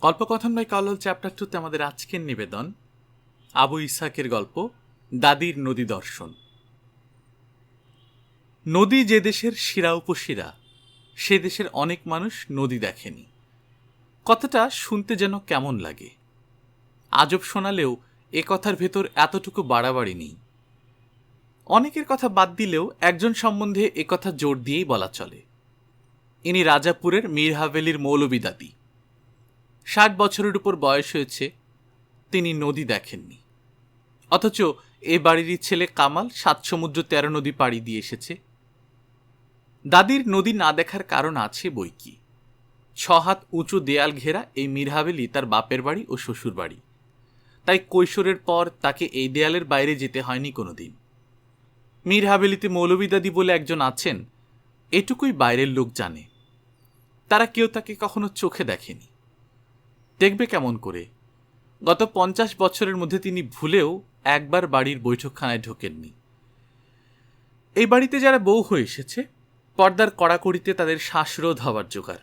কল্পকথন by কাউলাল chapter টুতে আমাদের আজকের নিবেদন, আবু ইসাকের গল্প, দাদির নদী দর্শন। নদী যে দেশের শিরা উপশিরা, সে দেশের অনেক মানুষ নদী দেখেনি। কথাটা শুনতে যেন কেমন লাগে। আজব শোনালেও এ কথার ভেতর এতটুকু বাড়াবাড়ি নেই। অনেকের কথা বাদ দিলেও একজন সম্বন্ধে এ কথা জোর দিয়েই বলা চলে। ইনি রাজাপুরের মীর হাভেলির মৌলবী দাদি। ষাট বছরের উপর বয়স হয়েছে, তিনি নদী দেখেননি। অথচ এ বাড়িরই ছেলে কামাল সাত সমুদ্র তেরো নদী পাড়ি দিয়ে এসেছে। দাদির নদী না দেখার কারণ আছে বই কি? ছ হাত উঁচু দেয়াল ঘেরা এই মিরহাবেলি তার বাপের বাড়ি ও শ্বশুর বাড়ি। তাই কৈশোরের পর তাকে এই দেয়ালের বাইরে যেতে হয়নি কোনোদিন। মীর হাভেলিতে মৌলবী দাদি বলে একজন আছেন, এটুকুই বাইরের লোক জানে। তারা কেউ তাকে কখনো চোখে দেখেনি। দেখবে কেমন করে। গত পঞ্চাশ বছরের মধ্যে তিনি ভুলেও একবার বাড়ির বৈঠকখানায় ঢোকেননি। এই বাড়িতে যারা বউ হয়ে এসেছে, পর্দার কড়াকড়িতে তাদের শ্বাসরোধ হওয়ার জোগাড়।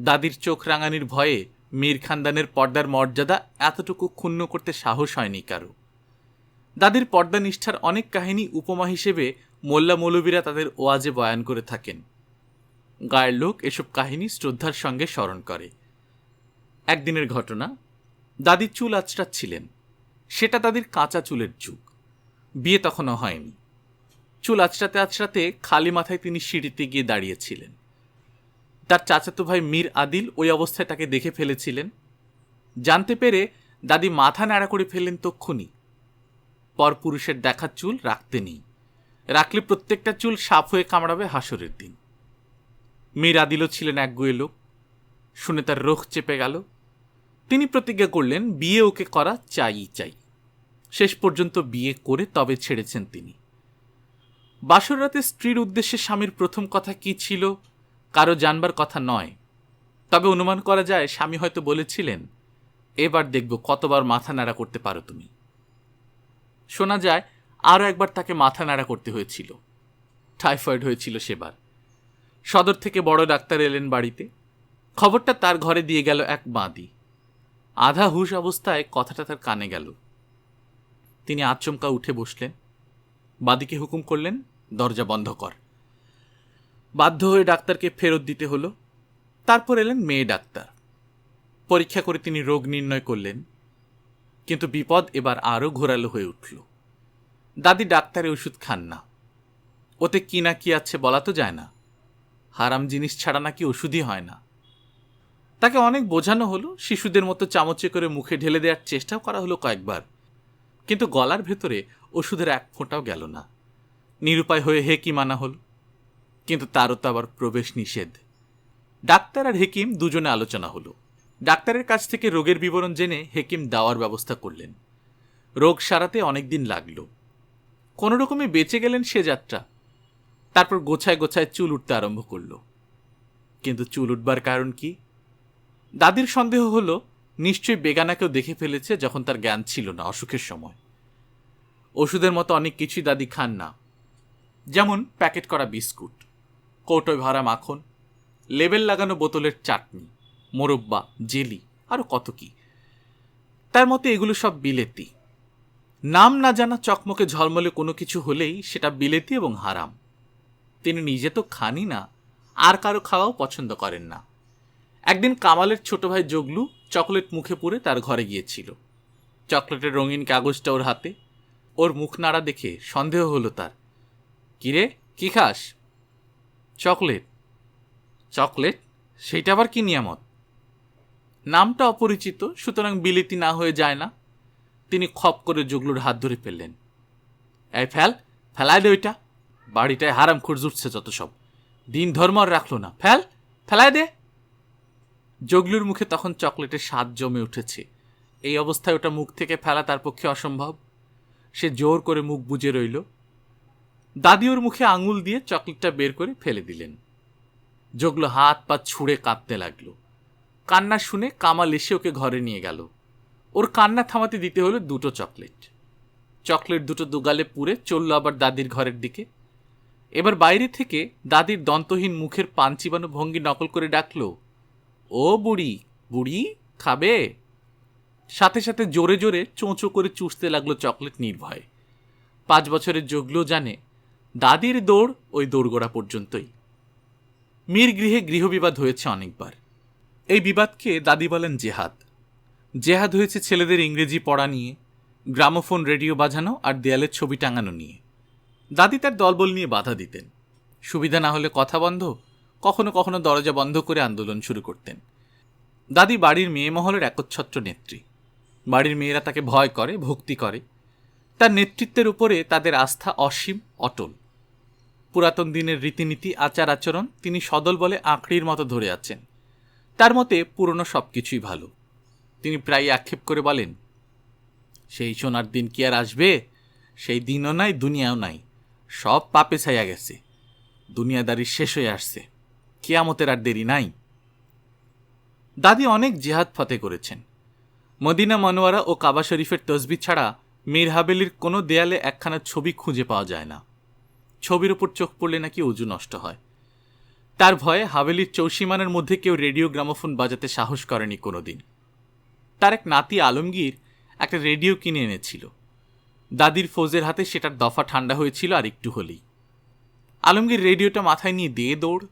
দাদির চোখ রাঙানির ভয়ে মীর খানদানের পর্দার মর্যাদা এতটুকু ক্ষুণ্ণ করতে সাহস হয়নি কারও। দাদির পর্দা নিষ্ঠার অনেক কাহিনী উপমা হিসেবে মোল্লা মৌলবীরা তাদের ওয়াজে বয়ান করে থাকেন। গায়ের লোক এসব কাহিনী শ্রদ্ধার সঙ্গে স্মরণ করে। একদিনের ঘটনা। দাদির চুল আঁচড়াচ্ছিলেন সেটা দাদির কাঁচা চুলের যুগ। বিয়ে তখনও হয়নি। চুল আঁচড়াতে আঁচড়াতে খালি মাথায় তিনি সিঁড়িতে গিয়ে দাঁড়িয়েছিলেন। তার চাচাতো ভাই মীর আদিল ওই অবস্থায় তাকে দেখে ফেলেছিলেন। জানতে পেরে দাদি মাথা নাড়া করে ফেললেন তক্ষুনি। পরপুরুষের দেখা চুল রাখতে নেই। রাখলে প্রত্যেকটা চুল সাফ হয়ে কামড়াবে হাসরের দিন। মীর আদিলও ছিলেন এক গুয়ে লোক। শুনে তার রোখ চেপে গেল। তিনি প্রতিজ্ঞা করলেন, বিয়ে ওকে করা চাই চাই। শেষ পর্যন্ত বিয়ে করে তবে ছেড়েছেন তিনি। বাসর রাতে স্ত্রীর উদ্দেশ্যে স্বামীর প্রথম কথা কি ছিল, কারও জানবার কথা নয়। তবে অনুমান করা যায়, স্বামী হয়তো বলেছিলেন, এবার দেখব কতবার মাথা নাড়া করতে পারো তুমি। শোনা যায়, আরও একবার তাকে মাথা নাড়া করতে হয়েছিল। টাইফয়েড হয়েছিল সেবার। সদর থেকে বড় ডাক্তার এলেন বাড়িতে। খবরটা তার ঘরে দিয়ে গেল এক বাঁদি আধা হুশ অবস্থায় কথাটা তার কানে গেল। তিনি আচমকা উঠে বসলেন। বাদিকে হুকুম করলেন, দরজা বন্ধ কর। বাধ্য হয়ে ডাক্তারকে ফেরত দিতে হলো। তারপর এলেন মেয়ে ডাক্তার। পরীক্ষা করে তিনি রোগ নির্ণয় করলেন। কিন্তু বিপদ এবার আরও ঘোরালো হয়ে উঠল। দাদি ডাক্তারে ওষুধ খান না। ওতে কি না কি আছে বলা তো যায় না। হারাম জিনিস ছাড়া নাকি ওষুধই হয় না। তাকে অনেক বোঝানো হলো, শিশুদের মতো চামচে করে মুখে ঢেলে দেওয়ার চেষ্টাও করা হলো কয়েকবার। কিন্তু গলার ভেতরে ওষুধের এক ফোঁটাও গেল না। নিরুপায় হয়ে হেকি মানা হল। কিন্তু তারও তো আবার প্রবেশ নিষেধ। ডাক্তার আর হেকিম দুজনে আলোচনা হলো। ডাক্তারের কাছ থেকে রোগের বিবরণ জেনে হেকিম দাওয়ার ব্যবস্থা করলেন। রোগ সারাতে অনেক দিন লাগল। কোনো রকমে বেঁচে গেলেন সে যাত্রা। তারপর গোছায় গোছায় চুল উঠতে আরম্ভ করল। কিন্তু চুল উঠবার কারণ কি? দাদির সন্দেহ হলো, নিশ্চয়ই বেগানাকেও দেখে ফেলেছে যখন তার জ্ঞান ছিল না অসুখের সময়। ওষুধের মতো অনেক কিছুই দাদি খান না। যেমন প্যাকেট করা বিস্কুট, কৌটোয় ভরা মাখন, লেবেল লাগানো বোতলের চাটনি, মোরব্বা, জেলি আরও কত কি। তার মতে এগুলো সব বিলেতি। নাম না জানা চকমকে ঝলমলে কোনো কিছু হলেই সেটা বিলেতি এবং হারাম। তিনি নিজে তো খানই না, আর কারও খাওয়াও পছন্দ করেন না। একদিন কামালের ছোট ভাই জগলু চকলেট মুখে পুরে তার ঘরে গিয়েছিল। চকলেটের রঙিন কাগজটা ওর হাতে। ওর মুখ নাড়া দেখে সন্দেহ হলো তার। কিরে, কি খাস? চকলেট। চকলেট? সেইটা আবার কি নিয়ামত? নামটা অপরিচিত, সুতরাং বিলিতি না হয়ে যায় না। তিনি খপ করে জগলুর হাত ধরে ফেললেন। এই ফেল ফেলায় দে ওইটা। বাড়িটায় হারাম খুঁজ উঠছে যত সব। দিন ধর্ম আর রাখল না। ফেল ফেলায় দে। জগলুর মুখে তখন চকলেটের স্বাদ জমে উঠেছে। এই অবস্থায় ওটা মুখ থেকে ফেলা তার পক্ষে অসম্ভব। সে জোর করে মুখ বুজে রইল। দাদি ওর মুখে আঙুল দিয়ে চকলেটটা বের করে ফেলে দিলেন। জগলো হাত পা ছুঁড়ে কাঁদতে লাগল। কান্না শুনে কামাল এসে ওকে ঘরে নিয়ে গেল। ওর কান্না থামাতে দিতে হলো দুটো চকলেট। চকলেট দুটো দুগালে পুরে চলল আবার দাদির ঘরের দিকে। এবার বাইরে থেকে দাদির দন্তহীন মুখের পান চিবানো ভঙ্গি নকল করে ডাকলো ও বুড়ি বুড়ি খাবে? সাথে সাথে জোরে জোরে চোঁচো করে চুষতে লাগল চকলেট নির্ভয়ে। পাঁচ বছরের যোগলেও জানে, দাদির দৌড় ওই দৌড়গোড়া পর্যন্তই। মীর গৃহে গৃহবিবাদ হয়েছে অনেকবার। এই বিবাদকে দাদি বলেন জেহাদ। জেহাদ হয়েছে ছেলেদের ইংরেজি পড়া নিয়ে, গ্রামোফোন, রেডিও বাজানো আর দেয়ালের ছবি টাঙানো নিয়ে। দাদি তার দলবল নিয়ে বাধা দিতেন। সুবিধা না হলে কথা বন্ধ কখনো কখনো দরজা বন্ধ করে আন্দোলন শুরু করতেন। দাদি বাড়ির মেয়ে মহলের একচ্ছত্র নেত্রী। বাড়ির মেয়েরা তাকে ভয় করে, ভক্তি করে। তার নেতৃত্বের উপরে তাদের আস্থা অসীম, অটল। পুরাতন দিনের রীতিনীতি, আচার আচরণ তিনি সদল বলে আঁকড়ির মতো ধরে আছেন। তার মতে পুরনো সব কিছুই ভালো। তিনি প্রায় আক্ষেপ করে বলেন, সেই সোনার দিন কি আর আসবে? সেই দিনও নাই, দুনিয়াও নাই। সব পাপে ছাইয়া গেছে। দুনিয়াদারি শেষ হয়ে আসছে। কিয়ামতের আর দেরি নাই। দাদি অনেক জেহাদ ফতে করেছেন। মদিনা মনোয়ারা ও কাবা শরীফের তসবি ছাড়া মীর হাবেলির কোনো দেয়ালে একখানা ছবি খুঁজে পাওয়া যায় না। ছবির ওপর চোখ পড়লে নাকি উজু নষ্ট হয়। তার ভয়ে হাভেলির চৌসীমানের মধ্যে কেউ রেডিও গ্রামোফোন বাজাতে সাহস করেনি কোনোদিন। তার এক নাতি আলমগীর একটা রেডিও কিনে এনেছিল। দাদির ফৌজের হাতে সেটার দফা ঠান্ডা হয়েছিল আর একটু হলেই। আলমগীর রেডিওটা মাথায় নিয়ে দিয়ে দৌড়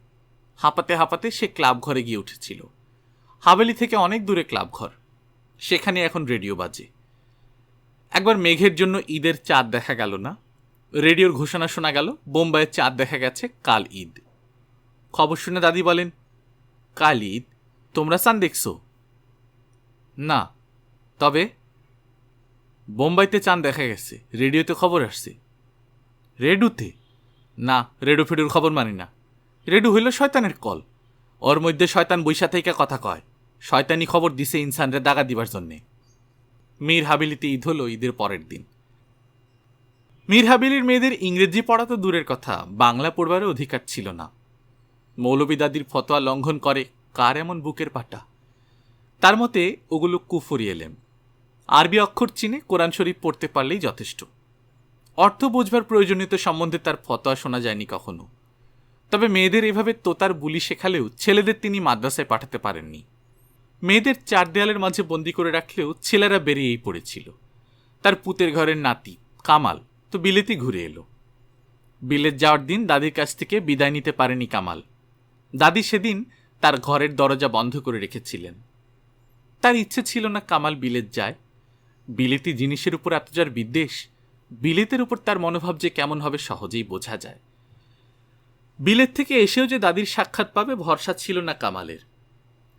হাঁপাতে হাঁপাতে সে ক্লাব ঘরে গিয়ে উঠেছিল। হাভেলি থেকে অনেক দূরে ক্লাব ঘর সেখানে এখন রেডিও বাজে। একবার মেঘের জন্য ঈদের চাঁদ দেখা গেল না? রেডিওর ঘোষণা শোনা গেল, বোম্বাইয়ের চাঁদ দেখা গেছে কাল ঈদ। খবর শুনে দাদি বলেন, কাল ঈদ? তোমরা চান দেখছ? না, তবে বোম্বাইতে চাঁদ দেখা গেছে, রেডিওতে খবর আসছে। রেডুতে? না রেডু ফেডুর খবর মানি না। রেডু হইল শয়তানের কল। ওর মধ্যে শয়তান বৈশা থেকে কথা কয়। শয়তানি খবর দিছে ইনসানরে দাগা দিবার জন্যে। মীর হাবিলিতে ঈদ হলো ঈদের পরের দিন। মীর হাবিলির মেয়েদের ইংরেজি পড়া তো দূরের কথা, বাংলা পড়বারও অধিকার ছিল না। মৌলবী দাদির ফতোয়া লঙ্ঘন করে কার এমন বুকের পাটা? তার মতে, ওগুলো কুফরি এলেম। আরবি অক্ষর চিনে কোরআন শরীফ পড়তে পারলেই যথেষ্ট। অর্থ বোঝবার প্রয়োজনীয়তা সম্বন্ধে তার ফতোয়া শোনা যায়নি কখনো। তবে মেয়েদের এভাবে তোতার বুলি শেখালেও ছেলেদের তিনি মাদ্রাসায় পাঠাতে পারেননি। মেয়েদের চার দেয়ালের মাঝে বন্দি করে রাখলেও ছেলেরা বেরিয়েই পড়েছিল। তার পুতের ঘরের নাতি, কামাল, তো বিলেতি ঘুরে এলো। বিলেত যাওয়ার দিন দাদির কাছ থেকে বিদায় নিতে পারেনি কামাল। দাদি সেদিন তার ঘরের দরজা বন্ধ করে রেখেছিলেন। তার ইচ্ছে ছিল না কামাল বিলেত যায়। বিলেতি জিনিসের উপর এত যার বিদ্বেষ, বিলেতের উপর তার মনোভাব যে কেমন হবে সহজেই বোঝা যায়। বিলেত থেকে এসেও যে দাদির সাক্ষাৎ পাবে ভরসা ছিল না কামালের।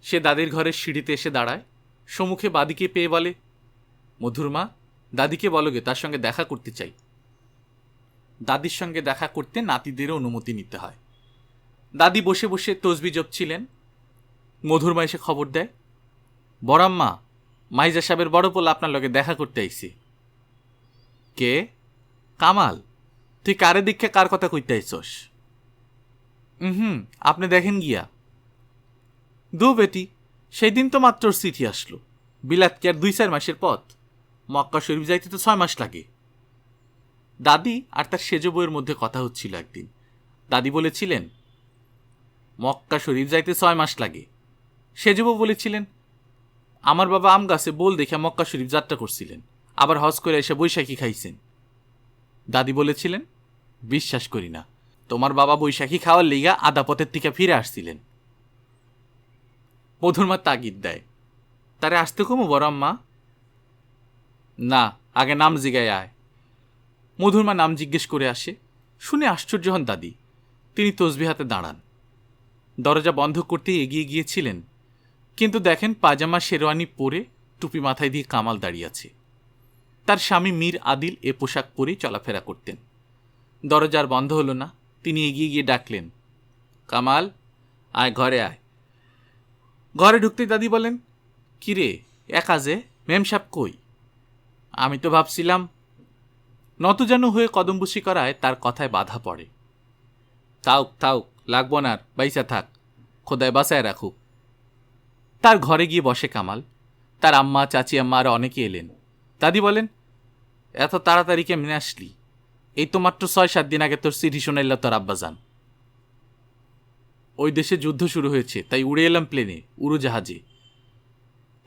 সে দাদির ঘরের সিঁড়িতে এসে দাঁড়ায়, সম্মুখে বাদিকে পেয়ে বলে, মধুর মা, দাদিকে বলো বলগে তার সঙ্গে দেখা করতে চাই। দাদির সঙ্গে দেখা করতে নাতিদেরও অনুমতি নিতে হয়। দাদি বসে বসে তসবি জপছিলেন। মধুরমা এসে খবর দেয় বড়াম্মা মাইজা সাহেবের বড় পোলা আপনার লগে দেখা করতে আইছি। কে? কামাল, তুই কারে দীক্ষা কার কথা কইতে আইছস? হুম আপনি দেখেন গিয়া। দু বেটি সেই দিন তো মাত্র চিঠি আসলো। বিলাত কি আর দুই চার মাসের পথ। মক্কা শরীফ যাইতে তো ছয় মাস লাগে। দাদি আর তার সেজ বইয়ের মধ্যে কথা হচ্ছিল একদিন। দাদি বলেছিলেন, মক্কা শরীফ যাইতে ছয় মাস লাগে। সেজবউ বলেছিলেন, আমার বাবা আম গাছে বল দেখে মক্কা শরীফ যাত্রা করছিলেন। আবার হজ করে এসে বৈশাখী খাইছেন। দাদি বলেছিলেন, বিশ্বাস করি না। তোমার বাবা বৈশাখী খাওয়ার লিগা আদা পথের থেকে ফিরে আসছিলেন। মধুরমা তাগিদ দেয়, তারে আসতে কমো বড় আম্মা? না, আগে নাম জিগায় আয়। মধুরমা নাম জিজ্ঞেস করে আসে, শুনে আশ্চর্য হন দাদি, তিনি তসবি হাতে দাঁড়ান। দরজা বন্ধ করতে এগিয়ে গিয়েছিলেন, কিন্তু দেখেন পাজামা শেরওয়ানি পরে টুপি মাথায় দিয়ে কামাল দাঁড়িয়ে আছে। তার স্বামী মীর আদিল এ পোশাক পরেই চলাফেরা করতেন। দরজার বন্ধ হলো না। তিনি এগিয়ে গিয়ে ডাকলেন, কামাল, আয়, ঘরে আয়। ঘরে ঢুকতেই দাদি বলেন, কিরে, একা যে মেমসাপ কই? আমি তো ভাবছিলাম, নতজানু হয়ে কদমবুসি করায় তার কথায় বাধা পড়ে। থাউক থাউক লাগবো না বাইসা থাক, খোদায় বাসায় রাখুক। তার ঘরে গিয়ে বসে কামাল। তার আম্মা, চাচি, আম্মা আর অনেকে এলেন। দাদি বলেন, এত তাড়াতাড়ি কেমনে আসলি? এই তো মাত্র ছয়, সাত দিন আগে তোর চিঠি শোনাইল তোর আব্বাজান ওই দেশে যুদ্ধ শুরু হয়েছে, তাই উড়ে এলাম প্লেনে উড়োজাহাজে।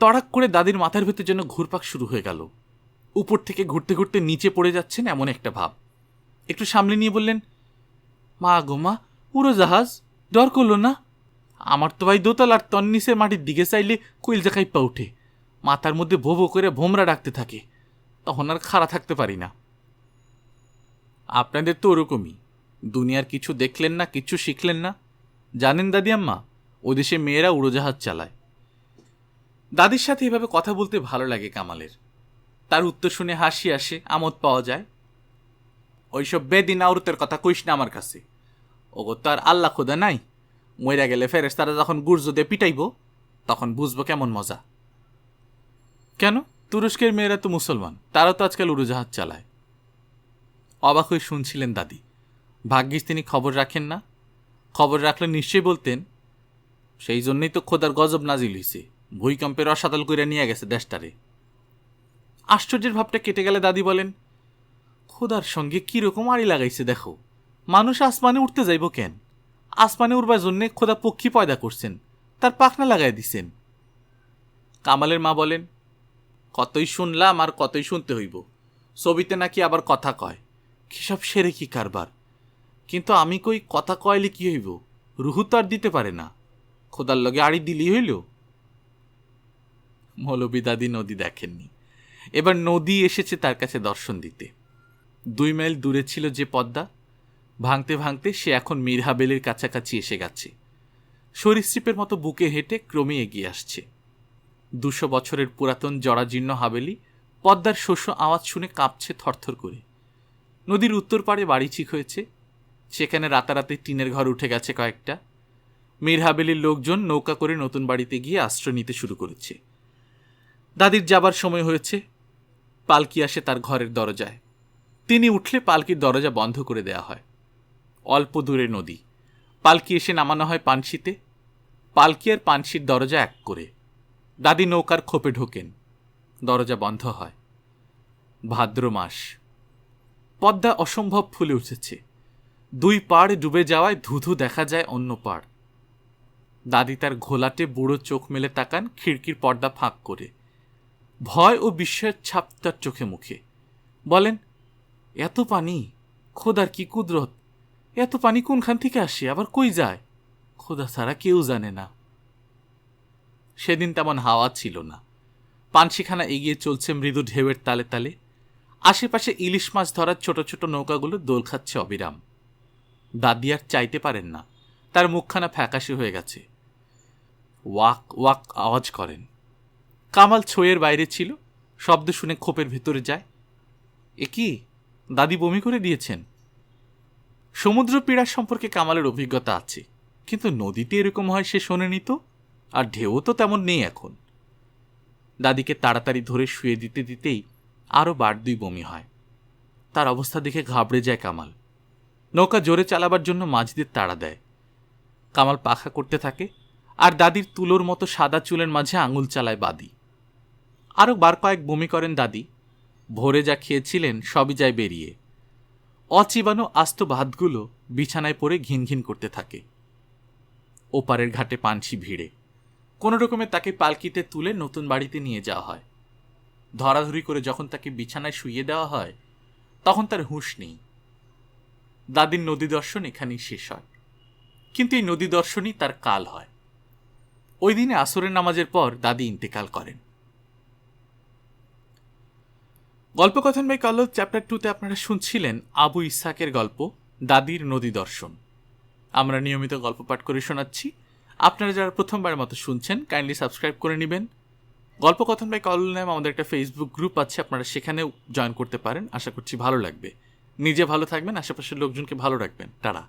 তড়াক করে দাদির মাথার ভেতর যেন ঘুরপাক শুরু হয়ে গেল। উপর থেকে ঘুরতে ঘুরতে নিচে পড়ে যাচ্ছেন এমন একটা ভাব। একটু সামলে নিয়ে বললেন, মা গো মা, উড়োজাহাজ? ডর করল না? আমার তো ভাই দোতলার তন্নিসের মাটির দিকে চাইলে কুইল জাকাই পা উঠে। মাথার মধ্যে ভো ভো করে ভোমরা ডাকতে থাকে। তখন আর খাড়া থাকতে পারি না। আপনাদের তো ওরকমই। দুনিয়ার কিছু দেখলেন না, কিছু শিখলেন না। জানেন দাদি আম্মা, ও দেশে মেয়েরা উড়োজাহাজ চালায়। দাদির সাথে এভাবে কথা বলতে ভালো লাগে কামালের। তার উত্তর শুনে হাসি আসে, আমোদ পাওয়া যায়। ওইসব বেদিন আউরতের কথা কইস না আমার কাছে। ওগো তো আর আল্লাহ খোদা নাই। মইরা গেলে ফেরেস তারা যখন গুর্জ দিয়ে পিটাইব, তখন বুঝব কেমন মজা। কেন? তুরস্কের মেয়েরা তো মুসলমান, তারা তো আজকাল উড়োজাহাজ চালায়। অবাক হয়ে শুনছিলেন দাদি। ভাগ্যিস তিনি খবর রাখেন না। খবর রাখলে নিশ্চয়ই বলতেন, সেই জন্যই তো খোদার গজব নাজিল হইছে। ভূমিকম্পের অসাতাল করে নিয়ে গেছে দেশটারে। আশ্চর্যের ভাবটা কেটে গেলে দাদি বলেন, খোদার সঙ্গে কীরকম আড়ি লাগাইছে দেখো। মানুষ আসমানে উঠতে যাইব কেন? আসমানে উড়বার জন্যে খোদা পক্ষী পয়দা করছেন, তার পাখনা লাগাই দিছেন। কামালের মা বলেন, কতই শুনলাম আর কতই শুনতে হইব। ছবিতে নাকি আবার কথা কয়। কিসব সেরে কি কারবার? কিন্তু আমি কই কথা কয়লে কি হইব? রুহু তো আর দিতে পারে না। খোদার লগে আড়ি দিলি হইল? মৌলবী দাদি নদী দেখেননি। এবার নদী এসেছে তার কাছে দর্শন দিতে। দুই মাইল দূরে ছিল যে পদ্মা। ভাঙতে ভাঙতে সে এখন মিরহাবেলের কাছাকাছি এসে গেছে। সরীসৃপের মতো বুকে হেঁটে ক্রমে এগিয়ে আসছে। দুশো বছরের পুরাতন জরাজীর্ণ হাবেলি পদ্মার শস্য আওয়াজ শুনে কাঁপছে থরথর করে। নদীর উত্তর পাড়ে বাড়ি ঠিক হয়েছে। সেখানে রাতারাতি টিনের ঘর উঠে গেছে কয়েকটা। মীর হাবেলির লোকজন নৌকা করে নতুন বাড়িতে গিয়ে আশ্রয় নিতে শুরু করেছে। দাদির যাবার সময় হয়েছে। পালকি আসে তার ঘরের দরজায়। তিনি উঠলে পালকির দরজা বন্ধ করে দেয়া হয়। অল্প দূরে নদী। পালকি এসে নামানো হয় পানশিতে। পালকি আর পানশির দরজা এক করে। দাদি নৌকার খোপে ঢোকেন। দরজা বন্ধ হয়। ভাদ্র মাস পদ্মা অসম্ভব ফুলে উঠেছে। দুই পাড় ডুবে যাওয়ায় ধুধু দেখা যায় অন্য পাড়। দাদি তার ঘোলাটে বুড়ো চোখ মেলে তাকান খিড়কির পর্দা ফাঁক করে। ভয় ও বিস্ময়ের ছাপ তার চোখে মুখে। বলেন, এত পানি? খোদার কি কুদরত? এত পানি কোনখান থেকে আসে? আবার কই যায়? খোদা ছাড়া কেউ জানে না। সেদিন তেমন হাওয়া ছিল না। পানশিখানা এগিয়ে চলছে মৃদু ঢেউয়ের তালে তালে। আশেপাশে ইলিশ মাছ ধরার ছোট ছোট নৌকাগুলো দোল খাচ্ছে অবিরাম। দাদি আর চাইতে পারেন না। তার মুখখানা ফ্যাকাশে হয়ে গেছে। ওয়াক ওয়াক আওয়াজ করেন। কামাল ছইয়ের বাইরে ছিল, শব্দ শুনে খোপের ভেতরে যায়। এ কি? দাদি বমি করে দিয়েছেন? সমুদ্র পীড়া সম্পর্কে কামালের অভিজ্ঞতা আছে, কিন্তু নদীতে এরকম হয় সে শোনেনি তো, আর ঢেউ তো তেমন নেই এখন। দাদিকে তাড়াতাড়ি ধরে শুয়ে দিতে দিতেই আরও বার দুই বমি হয়। তার অবস্থা দেখে ঘাবড়ে যায় কামাল। নৌকা জোরে চালাবার জন্য মাঝদের তাড়া দেয়। কামাল পাখা করতে থাকে আর দাদির তুলোর মতো সাদা চুলের মাঝে আঙুল চালায় বাদি। আরও বার কয়েক বমি করেন দাদি। ভোরে যা খেয়েছিলেন সবই যায় বেরিয়ে। অচিবানো আস্ত ভাতগুলো বিছানায় পড়ে ঘিন ঘিন করতে থাকে। ওপারের ঘাটে পানছি ভিড়ে। কোনো রকমে তাকে পালকিতে তুলে নতুন বাড়িতে নিয়ে যাওয়া হয়। ধরাধরি করে যখন তাকে বিছানায় শুইয়ে দেওয়া হয়, তখন তার হুঁশ নেই। দাদির নদী দর্শন এখানেই শেষ হয়। কিন্তু এই নদী দর্শনই তার কাল হয়। ওই দিনে আসরের নামাজের পর দাদি ইন্তেকাল করেন। গল্পকথন বাই কালো চ্যাপ্টার টুতে আপনারা শুনছিলেন আবু ইসাকের গল্প, দাদির নদী দর্শন। আমরা নিয়মিত গল্প পাঠ করে শোনাচ্ছি। আপনারা যারা প্রথমবার মতো শুনছেন কাইন্ডলি সাবস্ক্রাইব করে নেবেন। গল্পকথন বাই কল নাম আমাদের একটা ফেসবুক গ্রুপ আছে, আপনারা সেখানেও জয়েন করতে পারেন। আশা করছি ভালো লাগবে। নিজে ভালো থাকবেন, আশেপাশের লোকজনকে ভালো রাখবেন। তারা